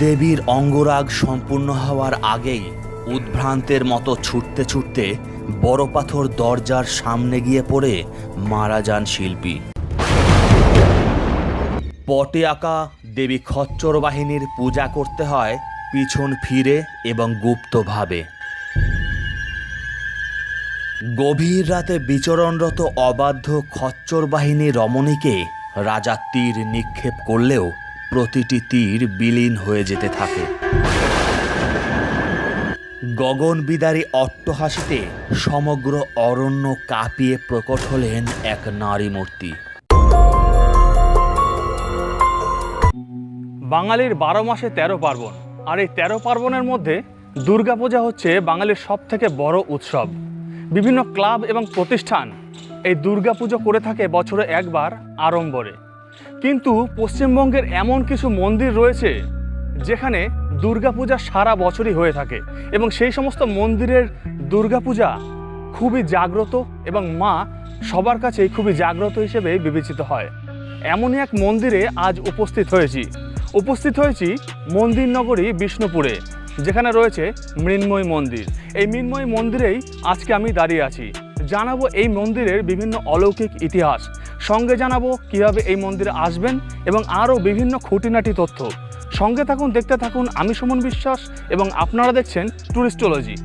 দেবীর অঙ্গরাগ সম্পূর্ণ হওয়ার আগেই উদ্ভ্রান্তের মতো ছুটতে ছুটতে বড় পাথর দরজার সামনে গিয়ে পড়ে মারা যান শিল্পী। পটে আঁকা দেবী খচ্চর বাহিনীর পূজা করতে হয় পিছন ফিরে এবং গুপ্তভাবে। গভীর রাতে বিচরণরত অবাধ্য খচ্চর বাহিনী রমণীকে রাজা তীর নিক্ষেপ করলেও প্রতিটি তীর বিলীন হয়ে যেতে থাকে। গগন বিদারী অট্টহাসিতে সমগ্র অরণ্য কাঁপিয়ে প্রকট হলেন এক নারী মূর্তি। বাঙালির বারো মাসে তেরো পার্বণ। আর এই তেরো পার্বণের মধ্যে দুর্গাপূজা হচ্ছে বাঙালির সব থেকে বড় উৎসব। বিভিন্ন ক্লাব এবং প্রতিষ্ঠান এই দুর্গাপুজো করে থাকে বছরে একবার আড়ম্বরে। কিন্তু পশ্চিমবঙ্গের এমন কিছু মন্দির রয়েছে যেখানে দুর্গাপূজা সারা বছরই হয়ে থাকে এবং সেই সমস্ত মন্দিরের দুর্গাপূজা খুবই জাগ্রত এবং মা সবার কাছেই খুবই জাগ্রত হিসেবে বিবেচিত হয়। এমনই এক মন্দিরে আজ উপস্থিত হয়েছি। উপস্থিত হয়েছি মন্দির নগরী বিষ্ণুপুরে, যেখানে রয়েছে মৃন্ময় মন্দির। এই মৃন্ময় মন্দিরেই আজকে আমি দাঁড়িয়ে আছি। জানাব এই মন্দিরের বিভিন্ন অলৌকিক ইতিহাস সঙ্গে জানাব কীভাবে এই মন্দিরে আসবেন এবং আরও বিভিন্ন খুঁটিনাটি তথ্য। সঙ্গে থাকুন, দেখতে থাকুন আমি সুমন বিশ্বাস এবং আপনারা দেখছেন টুরিস্টোলজি।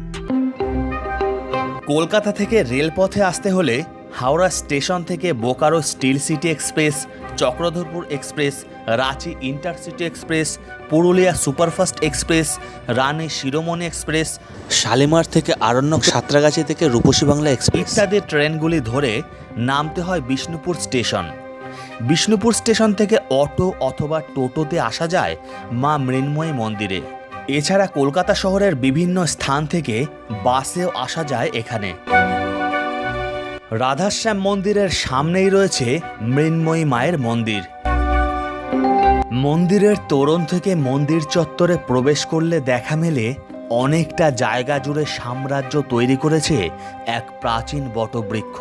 কলকাতা থেকে রেলপথে আসতে হলে হাওড়া স্টেশন থেকে Bokaro steel city express, Chakradharpur express, Ranchi intercity express, Purulia superfast express Rani Shiromani express, Shalimar থেকে আরণ্যক সাঁতরাগাছি থেকে রূপসী বাংলা এক্সপ্রেস ইত্যাদি ট্রেনগুলি ধরে নামতে হয় বিষ্ণুপুর স্টেশন। বিষ্ণুপুর স্টেশন থেকে অটো অথবা টোটোতে আসা যায় মা মৃন্ময়ী মন্দিরে। এছাড়া কলকাতা শহরের বিভিন্ন স্থান থেকে বাসেও আসা যায় এখানে। রাধাশ্যাম মন্দিরের সামনেই রয়েছে মৃন্ময়ী মায়ের মন্দির। মন্দিরের তোরণ থেকে মন্দির চত্বরে প্রবেশ করলে দেখা মেলে অনেকটা জায়গা জুড়ে সাম্রাজ্য তৈরি করেছে এক প্রাচীন বটবৃক্ষ।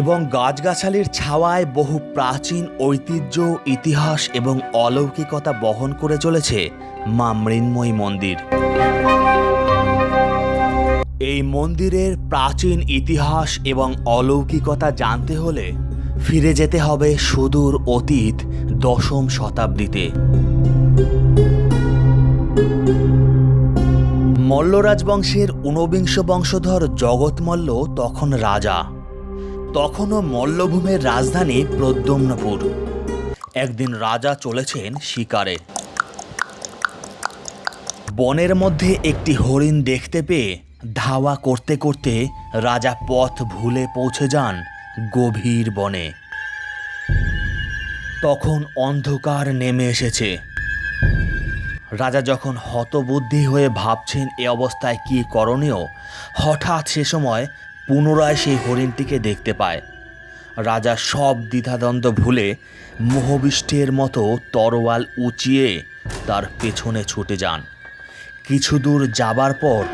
এবং গাছগাছালির ছাওয়ায় বহু প্রাচীন ঐতিহ্য, ইতিহাস এবং অলৌকিকতা বহন করে চলেছে মা মৃন্ময়ী মন্দির। এই মন্দিরের প্রাচীন ইতিহাস এবং অলৌকিকতা জানতে হলে ফিরে যেতে হবে সুদূর অতীত দশম শতাব্দীতে। মল্ল রাজবংশের ঊনবিংশ বংশধর জগৎ মল্ল তখন রাজা। তখনও মল্লভূমের রাজধানী প্রদ্যম্নপুর। একদিন রাজা চলেছেন শিকারে। বনের মধ্যে একটি হরিণ দেখতে পেয়ে ধাওয়া করতে করতে রাজা পথ ভুলে পৌঁছে যান গভীর বনে। তখন অন্ধকার নেমে এসেছে। রাজা যখন হতবুদ্ধি হয়ে ভাবছেন এ অবস্থায় কি করণীয়, হঠাৎ সে সময় পুনরায় সেই হরিণটিকে দেখতে পায়। রাজা সব দ্বিধাদ্বন্দ্ব ভুলে মোহবিষ্টের মতো তরোয়াল উঁচিয়ে তার পেছনে ছুটে যান। কিছু দূর যাবার পর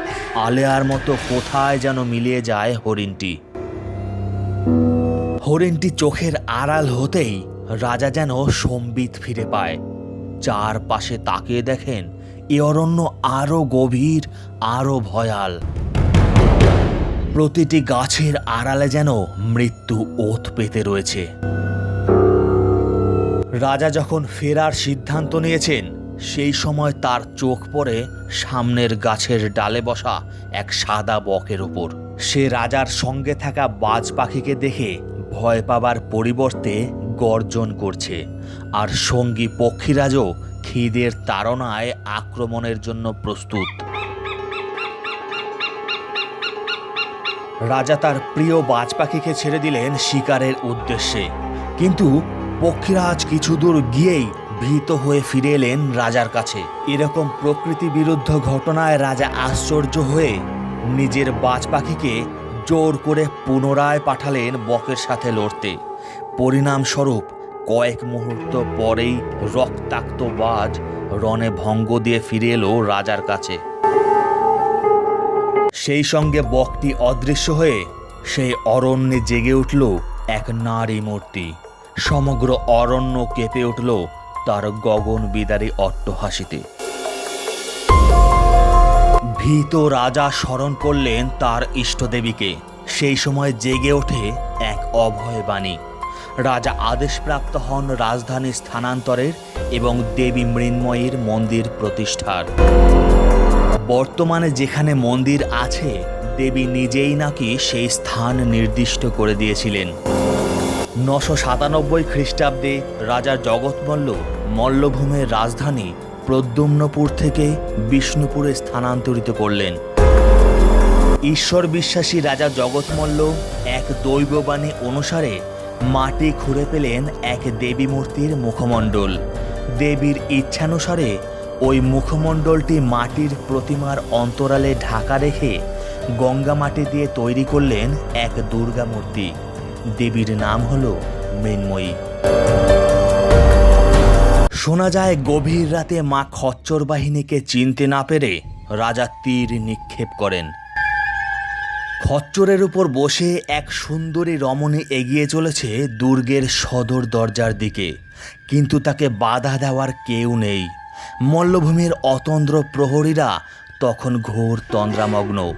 আলেয়ার মতো কোথায় যেন মিলিয়ে যায় হরিণটি। হরিণটি চোখের আড়াল হতেই রাজা যেন সম্বিত ফিরে পায়। চারপাশে তাকিয়ে দেখেন এ অরণ্য আরও গভীর, আরও ভয়াল। প্রতিটি গাছের আড়ালে যেন মৃত্যু ওত পেতে রয়েছে। রাজা যখন ফেরার সিদ্ধান্ত নিয়েছেন সেই সময় তার চোখ পড়ে সামনের গাছের ডালে বসা এক সাদা বকের ওপর সে রাজার সঙ্গে থাকা বাজ পাখিকে দেখে ভয় পাবার পরিবর্তে গর্জন করছে আর সঙ্গী পক্ষীরাজও খিদের তাড়নায় আক্রমণের জন্য প্রস্তুত। রাজা তার প্রিয় বাজ পাখিকে ছেড়ে দিলেন শিকারের উদ্দেশ্যে। কিন্তু পক্ষীরাজ কিছু দূর গিয়েই ভীত হয়ে ফিরে এলেন রাজার কাছে। এরকম প্রকৃতি বিরুদ্ধ ঘটনায় রাজা আশ্চর্য হয়ে নিজের বাজ পাখিকে জোর করে পুনরায় পাঠালেন বকের সাথে লড়তে। পরিণামস্বরূপ কয়েক মুহূর্ত পরেই রক্তাক্ত বাজ রণে ভঙ্গ দিয়ে ফিরে এলো রাজার কাছে। সেই সঙ্গে বকটি অদৃশ্য হয়ে সেই অরণ্যে জেগে উঠল এক নারী মূর্তি সমগ্র অরণ্য কেঁপে উঠল। তার গগন বিদারী অট্টহাসিতে। ভীত রাজা স্মরণ করলেন তার ইষ্টদেবীকে। সেই সময় জেগে ওঠে এক অভয় বাণী। রাজা আদেশপ্রাপ্ত হন রাজধানী স্থানান্তরের এবং দেবী মৃন্ময়ীর মন্দির প্রতিষ্ঠার। বর্তমানে যেখানে মন্দির আছে, দেবী নিজেই নাকি সেই স্থান নির্দিষ্ট করে দিয়েছিলেন। নশো সাতানব্বই খ্রিস্টাব্দে রাজা জগৎমল্ল মল্লভূমের রাজধানী প্রদ্যুম্নপুর থেকে বিষ্ণুপুরে স্থানান্তরিত করলেন। ঈশ্বর বিশ্বাসী রাজা জগৎমল্ল এক দৈববাণী অনুসারে মাটি খুঁড়ে পেলেন এক দেবী মূর্তির মুখমণ্ডল। দেবীর ইচ্ছানুসারে ওই মুখমণ্ডলটি মাটির প্রতিমার অন্তরালে ঢাকা রেখে গঙ্গা মাটি দিয়ে তৈরি করলেন এক দুর্গা মূর্তি। দেবীর নাম হল মৃন্ময়ী। শোনা যায়, গভীর রাতে মা খচ্চর বাহিনীকে চিনতে না পেরে রাজা তীর নিক্ষেপ করেন। খচ্চরের উপর বসে এক সুন্দরী রমণী এগিয়ে চলেছে দুর্গের সদর দরজার দিকে। কিন্তু তাকে বাধা দেওয়ার কেউ নেই। মল্লভূমির অতন্দ্র প্রহরীরা তখন ঘোর তন্দ্রামগ্ন।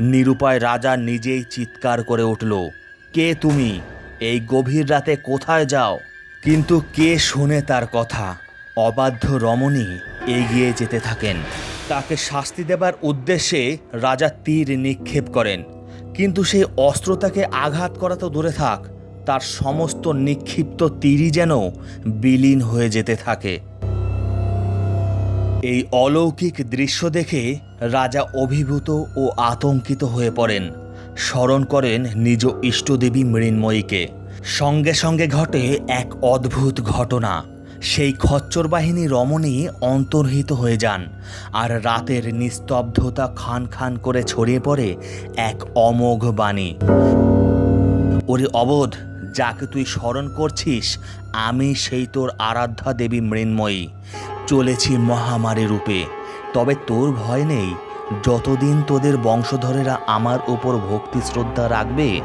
নিরুপায় রাজা নিজেই চিৎকার করে উঠল কে তুমি? এই গভীর রাতে কোথায় যাও? কিন্তু কে শুনে তার কথা? অবাধ্য রমণী এগিয়ে যেতে থাকেন। তাকে শাস্তি দেবার উদ্দেশ্যে রাজা তীর নিক্ষেপ করেন। কিন্তু সেই অস্ত্র তাকে আঘাত করা তো দূরে থাক। তার সমস্ত নিক্ষিপ্ত তীরই যেন বিলীন হয়ে যেতে থাকে। এই অলৌকিক দৃশ্য দেখে রাজা অভিভূত ও আতঙ্কিত হয়ে পড়েন। স্মরণ করেন নিজ ইষ্টদেবী মৃন্ময়ীকে। সঙ্গে সঙ্গে ঘটে এক অদ্ভুত ঘটনা। সেই খচ্চর বাহিনী রমণী অন্তর্হিত হয়ে যান আর রাতের নিস্তব্ধতা খান খান করে ছড়িয়ে পড়ে এক অমোঘ বাণী। ওরে অবোধ, যাকে তুই স্মরণ করছিস, আমি সেই তোর আরাধ্যা দেবী মৃন্ময়ী। চলেছি মহামারী রূপে। তবে তোর ভয় নেই যতদিন তোদের বংশধরেরা আমার ওপর ভক্তি, শ্রদ্ধা রাখবে,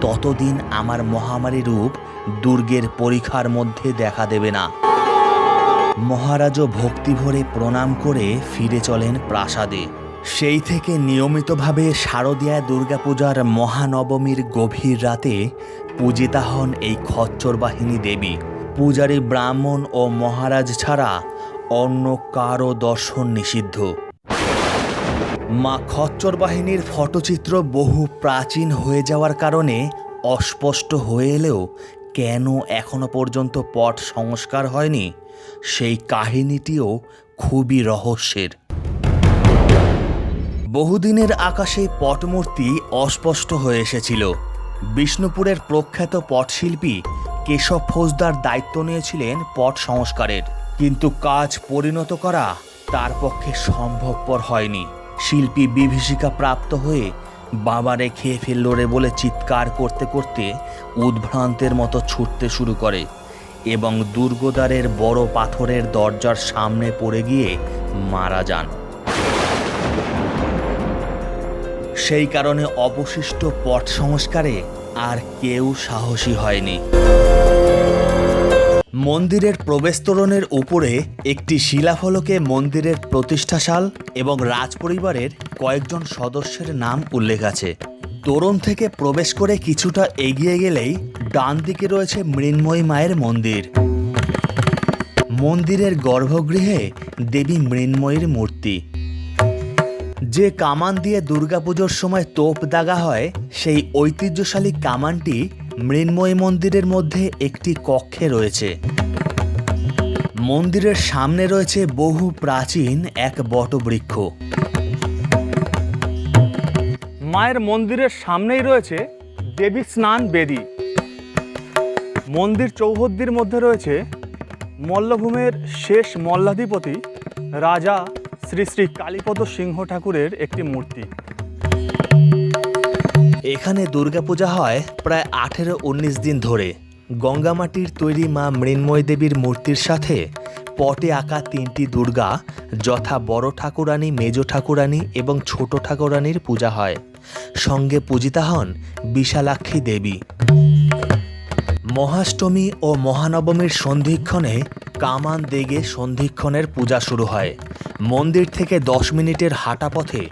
ততদিন আমার মহামারী রূপ দুর্গের পরীক্ষার মধ্যে দেখা দেবে না। মহারাজও ভক্তি ভরে প্রণাম করে ফিরে চলেন প্রাসাদে। সেই থেকে নিয়মিতভাবে শারদীয়া দুর্গাপূজার মহানবমীর গভীর রাতে পূজিতা হন এই খচ্চর বাহিনী দেবী। পূজারী ব্রাহ্মণ ও মহারাজ ছাড়া অন্য কারও দর্শন নিষিদ্ধ। মা খচ্চর বাহিনীর ফটোচিত্র বহু প্রাচীন হয়ে যাওয়ার কারণে অস্পষ্ট হয়ে এলেও কেন এখনও পর্যন্ত পট সংস্কার হয়নি, সেই কাহিনীটিও খুবই রহস্যের। বহুদিনের আকাশে পটমূর্তি অস্পষ্ট হয়ে এসেছিল। বিষ্ণুপুরের প্রখ্যাত পটশিল্পী কেশব ফৌজদার দায়িত্ব নিয়েছিলেন পট সংস্কারের। কিন্তু কাজ পরিণত করা তার পক্ষে সম্ভবপর হয়নি। শিল্পী বিভীষিকা প্রাপ্ত হয়ে বাবারে খেয়ে ফেলল রে বলে চিৎকার করতে করতে উদ্ভ্রান্তের মতো ছুটতে শুরু করে এবং দুর্গদ্বারের বড় পাথরের দরজার সামনে পড়ে গিয়ে মারা যান। সেই কারণে অবশিষ্ট পট সংস্কারে আর কেউ সাহসী হয়নি। মন্দিরের প্রবেশতোরণের উপরে একটি শিলাফলকে মন্দিরের প্রতিষ্ঠাশাল এবং রাজপরিবারের কয়েকজন সদস্যের নাম উল্লেখ আছে। তোরণ থেকে প্রবেশ করে কিছুটা এগিয়ে গেলেই ডান দিকে রয়েছে মৃন্ময়ী মায়ের মন্দির। মন্দিরের গর্ভগৃহে দেবী মৃন্ময়ীর মূর্তি। যে কামান দিয়ে দুর্গাপুজোর সময় তোপ দাগা হয়, সেই ঐতিহ্যশালী কামানটি মৃন্ময়ী মন্দিরের মধ্যে একটি কক্ষে রয়েছে। মন্দিরের সামনে রয়েছে বহু প্রাচীন এক বটবৃক্ষ। মায়ের মন্দিরের সামনেই রয়েছে দেবী স্নান বেদী। মন্দির চৌহদ্দির মধ্যে রয়েছে মল্লভূমের শেষ মল্লাধিপতি রাজা শ্রী শ্রী কালীপদ সিংহ ঠাকুরের একটি মূর্তি। এখানে দুর্গাপূজা হয় প্রায় আঠেরো উনিশ দিন ধরে। গঙ্গামাটির তৈরি মা মৃন্ময় দেবীর মূর্তির সাথে পটে আঁকা তিনটি দুর্গা, যথা বড় ঠাকুরানী, মেজ ঠাকুরানী এবং ছোট ঠাকুরানীর পূজা হয়। সঙ্গে পূজিতা হন বিশালাক্ষী দেবী। মহাষ্টমী ও মহানবমীর সন্ধিক্ষণে কামান দেগে সন্ধিক্ষণের পূজা শুরু হয়। মন্দির থেকে দশ মিনিটের হাঁটা পথে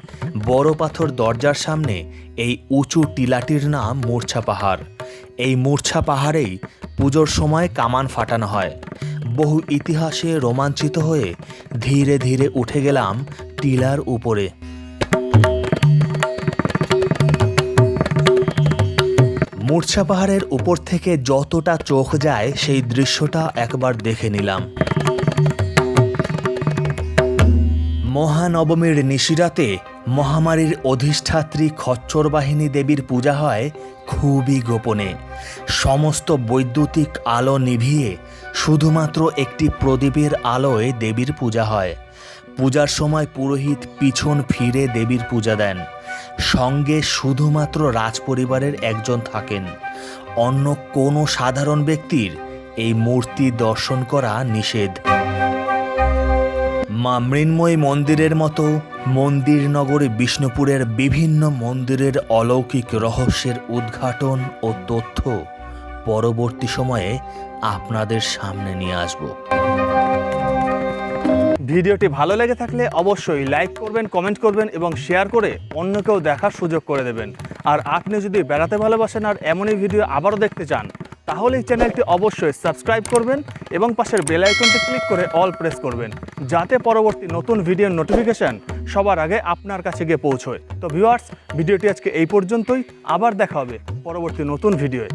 বড় পাথর দরজার সামনে এই উঁচু টিলাটির নাম মূর্ছা পাহাড়। এই মূর্ছা পাহাড়েই পুজোর সময় কামান ফাটানো হয়। বহু ইতিহাসে রোমাঞ্চিত হয়ে ধীরে ধীরে উঠে গেলাম টিলার উপরে। মূর্ছা পাহাড়ের উপর থেকে যতটা চোখ যায় সেই দৃশ্যটা একবার দেখে নিলাম। মহানবমীর নিশিরাতে মহামারীর অধিষ্ঠাত্রী খচ্চর বাহিনী দেবীর পূজা হয় খুবই গোপনে। সমস্ত বৈদ্যুতিক আলো নিভিয়ে শুধুমাত্র একটি প্রদীপের আলোয় দেবীর পূজা হয়। পূজার সময় পুরোহিত পিছন ফিরে দেবীর পূজা দেন। সঙ্গে শুধুমাত্র রাজপরিবারের একজন থাকেন। অন্য কোনো সাধারণ ব্যক্তির এই মূর্তি দর্শন করা নিষেধ। মা মৃন্ময় মন্দিরের মতো মন্দির নগরী বিষ্ণুপুরের বিভিন্ন মন্দিরের অলৌকিক রহস্যের উদ্ঘাটন ও তথ্য পরবর্তী সময়ে আপনাদের সামনে নিয়ে আসব। ভিডিওটি ভালো লেগে থাকলে অবশ্যই লাইক করবেন, কমেন্ট করবেন এবং শেয়ার করে অন্যকেও দেখার সুযোগ করে দেবেন। আর আপনি যদি বেড়াতে ভালোবাসেন আর এমনই ভিডিও আবারও দেখতে চান তাহলে এই চ্যানেলটি অবশ্যই সাবস্ক্রাইব করবেন এবং পাশের বেল আইকনটি ক্লিক করে অল প্রেস করবেন, যাতে পরবর্তী নতুন ভিডিওর নোটিফিকেশান সবার আগে আপনার কাছে গিয়ে পৌঁছয়। তো ভিউয়ার্স, ভিডিওটি আজকে এই পর্যন্তই। আবার দেখা হবে পরবর্তী নতুন ভিডিওয়ে।